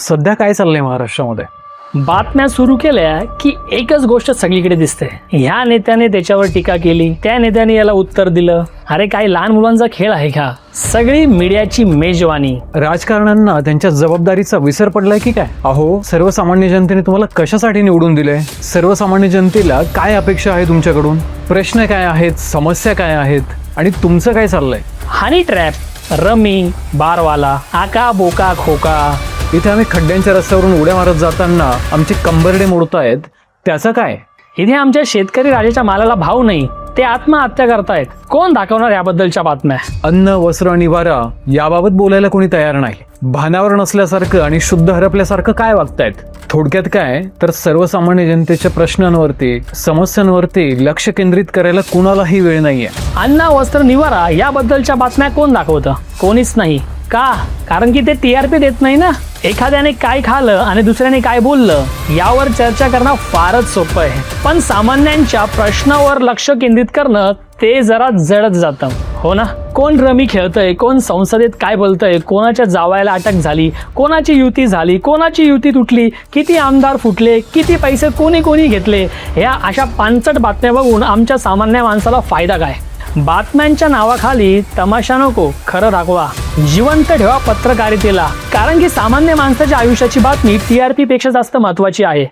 सध्या काय चाललंय महाराष्ट्रामध्ये? बातम्या सुरू केल्या की एकच गोष्ट सगळीकडे दिसते. ह्या नेत्याने त्याच्यावर टीका केली त्या नेत्याने याला उत्तर दिलं. अरे काय लहान मुलांचा खेळ आहे का? सगळी मीडियाची मेजवानी. राजकारण्यांना त्यांच्या जबाबदारीचा विसर पडलाय की काय? अहो सर्वसामान्य जनतेने तुम्हाला कशासाठी निवडून दिले सर्वसामान्य जनतेला काय अपेक्षा आहे तुमच्याकडून? प्रश्न काय आहेत? समस्या काय आहेत? आणि तुमचं काय चाललंय? हनी ट्रॅप रमी बारवाला आका बोका खोका. इथे आम्ही खड्ड्यांच्या रस्त्यावरून उड्या मारत जाताना आमचे कंबरडे मोडतायत त्याचं काय? इथे आमच्या शेतकरी राजाच्या मालाला भाव नाही ते आत्महत्या करतायत. कोण दाखवणार याबद्दलच्या बातम्या? अन्न वस्त्र निवारा याबाबत बोलायला कोणी तयार नाही. भानावर नसल्यासारखं आणि शुद्ध हरपल्यासारखं काय वागतायत? थोडक्यात काय? तर सर्वसामान्य जनतेच्या प्रश्नांवरती समस्यांवरती लक्ष केंद्रित करायला कुणालाही वेळ नाहीये. अन्न वस्त्र निवारा याबद्दलच्या बातम्या कोण दाखवतं? कोणीच नाही. का? कारण की ते टीआरपी देत नाही ना? एखाद्याने काय खालं आणि दुसऱ्याने काय बोललं यावर चर्चा करणं फारच सोपं आहे. पण सामान्यांच्या प्रश्नावर लक्ष केंद्रित करणं ते जरा जडत जातं. हो ना? कोण रमी खेळतंय कोण संसदेत काय बोलतंय कोणाच्या जावायला अटक झाली कोणाची युती झाली कोणाची युती तुटली किती आमदार फुटले किती पैसे कोणी कोणी घेतले ह्या अशा पानचट बातम्या बघून आमच्या सामान्य माणसाला फायदा काय? बातम्यांच्या नावाखाली तमाशा नको खरं दाखवा. जिवंत ठेवा पत्रकारितेला. कारण की सामान्य माणसाच्या आयुष्याची बातमी टीआरपी पेक्षा जास्त महत्वाची आहे.